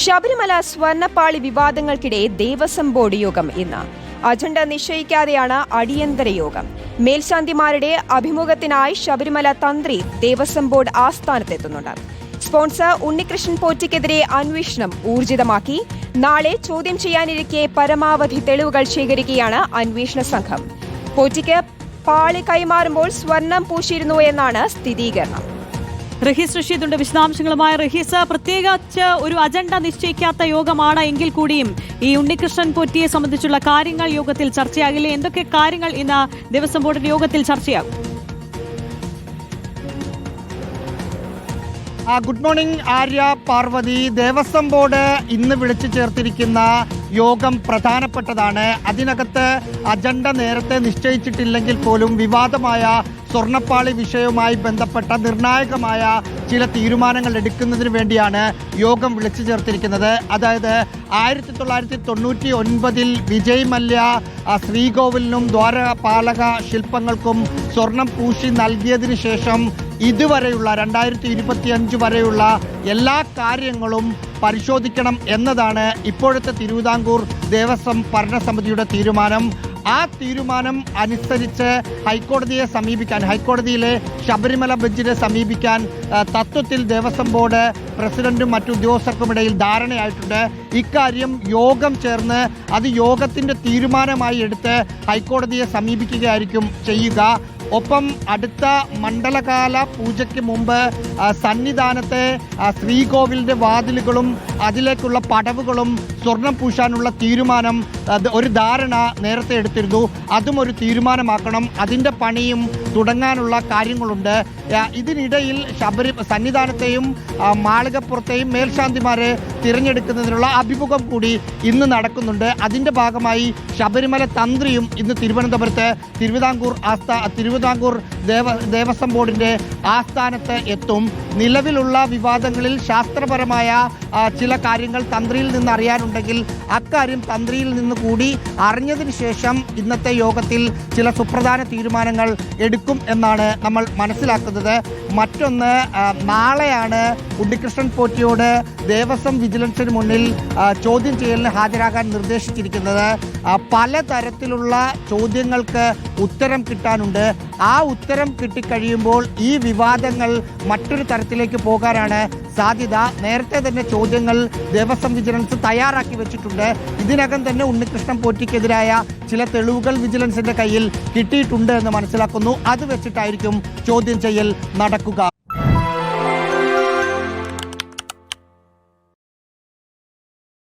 ശബരിമല സ്വർണപ്പാളി വിവാദങ്ങൾക്കിടെ ദേവസ്വം ബോർഡ് യോഗം ഇന്ന്. അജണ്ട നിശ്ചയിക്കാതെയാണ് അടിയന്തര യോഗം. മേൽശാന്തിമാരുടെ അഭിമുഖത്തിനായി ശബരിമല തന്ത്രി ദേവസ്വം ബോർഡ് ആസ്ഥാനത്തെത്തുന്നുണ്ട്. സ്പോൺസർ ഉണ്ണികൃഷ്ണൻ പോറ്റിക്കെതിരെ അന്വേഷണം ഊർജിതമാക്കി. നാളെ ചോദ്യം ചെയ്യാനിരിക്കെ പരമാവധി തെളിവുകൾ ശേഖരിക്കുകയാണ് അന്വേഷണ സംഘം. പോറ്റിക്ക് പാളി കൈമാറുമ്പോൾ സ്വർണം പൂശിയിരുന്നു എന്നാണ് സ്ഥിരീകരണം. റഹീസ് റഷീദുണ്ട്. വിശദാംശങ്ങളുമായ റഹീസ് പ്രത്യേകിച്ച് ഒരു അജണ്ട നിശ്ചയിക്കാത്ത യോഗമാണ് എങ്കിൽ കൂടിയും ഈ ഉണ്ണികൃഷ്ണൻ പൊറ്റിയെ സംബന്ധിച്ചുള്ള കാര്യങ്ങൾ യോഗത്തിൽ ചർച്ചയാകില്ലേ? എന്തൊക്കെ കാര്യങ്ങൾ ഇന്ന് ദേവസ്വം ബോർഡിന്റെ യോഗത്തിൽ ചർച്ചയാകും? Good morning Arya Parvathi. Devaswom board ഇന്ന് വിളിച്ചു ചേർത്തിരിക്കുന്ന യോഗം പ്രധാനപ്പെട്ടതാണ്. അതിനകത്ത് അജണ്ട നേരത്തെ നിശ്ചയിച്ചിട്ടില്ലെങ്കിൽ പോലും വിവാദമായ സ്വർണപ്പാളി വിഷയവുമായി ബന്ധപ്പെട്ട നിർണായകമായ ചില തീരുമാനങ്ങൾ എടുക്കുന്നതിന് വേണ്ടിയാണ് യോഗം വിളിച്ചു ചേർത്തിരിക്കുന്നത്. അതായത് ആയിരത്തി തൊള്ളായിരത്തി തൊണ്ണൂറ്റി ഒൻപതിൽ വിജയ് മല്യ ശ്രീകോവിലിനും ദ്വാരപാലക ശില്പങ്ങൾക്കും സ്വർണം പൂശി നൽകിയതിനു ശേഷം ഇതുവരെയുള്ള രണ്ടായിരത്തി ഇരുപത്തി അഞ്ച് വരെയുള്ള എല്ലാ കാര്യങ്ങളും പരിശോധിക്കണം എന്നതാണ് ഇപ്പോഴത്തെ തിരുവിതാംകൂർ ദേവസ്വം ഭരണസമിതിയുടെ തീരുമാനം. ആ തീരുമാനം അനുസരിച്ച് ഹൈക്കോടതിയെ സമീപിക്കാൻ ഹൈക്കോടതിയിലെ ശബരിമല ബെഞ്ചിനെ സമീപിക്കാൻ തത്വത്തിൽ ദേവസ്വം ബോർഡ് പ്രസിഡന്റും മറ്റു ഉദ്യോഗസ്ഥർക്കുമിടയിൽ ധാരണയായിട്ടുണ്ട്. ഇക്കാര്യം യോഗം ചേർന്ന് അത് യോഗത്തിന്റെ തീരുമാനമായി എടുത്ത് ഹൈക്കോടതിയെ സമീപിക്കുകയായിരിക്കും ചെയ്യുക. ഒപ്പം അടുത്ത മണ്ഡലകാല പൂജയ്ക്ക് മുമ്പ് സന്നിധാനത്തെ ശ്രീകോവിലിന്റെ വാതിലുകളും അതിലേക്കുള്ള പടവുകളും സ്വർണം പൂശാനുള്ള തീരുമാനം ഒരു ധാരണ നേരത്തെ എടുത്തിരുന്നു. അതും ഒരു തീരുമാനമാക്കണം. അതിന്റെ പണിയും തുടങ്ങാനുള്ള കാര്യങ്ങളുണ്ട്. ഇതിനിടയിൽ ശബരി സന്നിധാനത്തെയും മാളികപ്പുറത്തെയും മേൽശാന്തിമാരെ തിരഞ്ഞെടുക്കുന്നതിനുള്ള അഭിമുഖം കൂടി ഇന്ന് നടക്കുന്നുണ്ട്. അതിന്റെ ഭാഗമായി ശബരിമല തന്ത്രിയും ഇന്ന് തിരുവനന്തപുരത്ത് തിരുവിതാംകൂർ ആസ്ഥാ തിരുവിതാംകൂർ ദേവ ദേവസ്വം ബോർഡിന്റെ ആസ്ഥാനത്ത് എത്തും. നിലവിലുള്ള വിവാദങ്ങളിൽ ശാസ്ത്രപരമായ ചില കാര്യങ്ങൾ തന്ത്രിയിൽ നിന്ന് അറിയാനുണ്ടെങ്കിൽ അക്കാര്യം തന്ത്രിയിൽ നിന്ന് കൂടി അറിഞ്ഞതിന് ശേഷം ഇന്നത്തെ യോഗത്തിൽ ചില സുപ്രധാന തീരുമാനങ്ങൾ എടുക്കും എന്നാണ് നമ്മൾ മനസ്സിലാക്കുന്നത്. മറ്റൊന്ന് നാളെയാണ് ഉണ്ണികൃഷ്ണൻ പോറ്റിയോട് ദേവസ്വം വിജിലൻസിന് മുന്നിൽ ചോദ്യം ചെയ്യലിന് ഹാജരാകാൻ നിർദ്ദേശിച്ചിരിക്കുന്നത്. പലതരത്തിലുള്ള ചോദ്യങ്ങൾക്ക് ഉത്തരം കിട്ടാനുണ്ട്. ആ ഉത്തരം കിട്ടിക്കഴിയുമ്പോൾ ഈ വിവാദങ്ങൾ മറ്റൊരു തരത്തിലേക്ക് പോകാനാണ് സാധ്യത നേരത്തെ തന്നെ ചോദ്യങ്ങൾ ദേവസ്വം വിജിലൻസ് തയ്യാറാക്കി വെച്ചിട്ടുണ്ട്. ഇതിനകം തന്നെ ഉണ്ണികൃഷ്ണൻ പോറ്റിക്കെതിരായ ചില തെളിവുകൾ വിജിലൻസിന്റെ കയ്യിൽ കിട്ടിയിട്ടുണ്ട് എന്ന് മനസ്സിലാക്കുന്നു. അത് വെച്ചിട്ടായിരിക്കും ചോദ്യം ചെയ്യൽ നടക്കുക.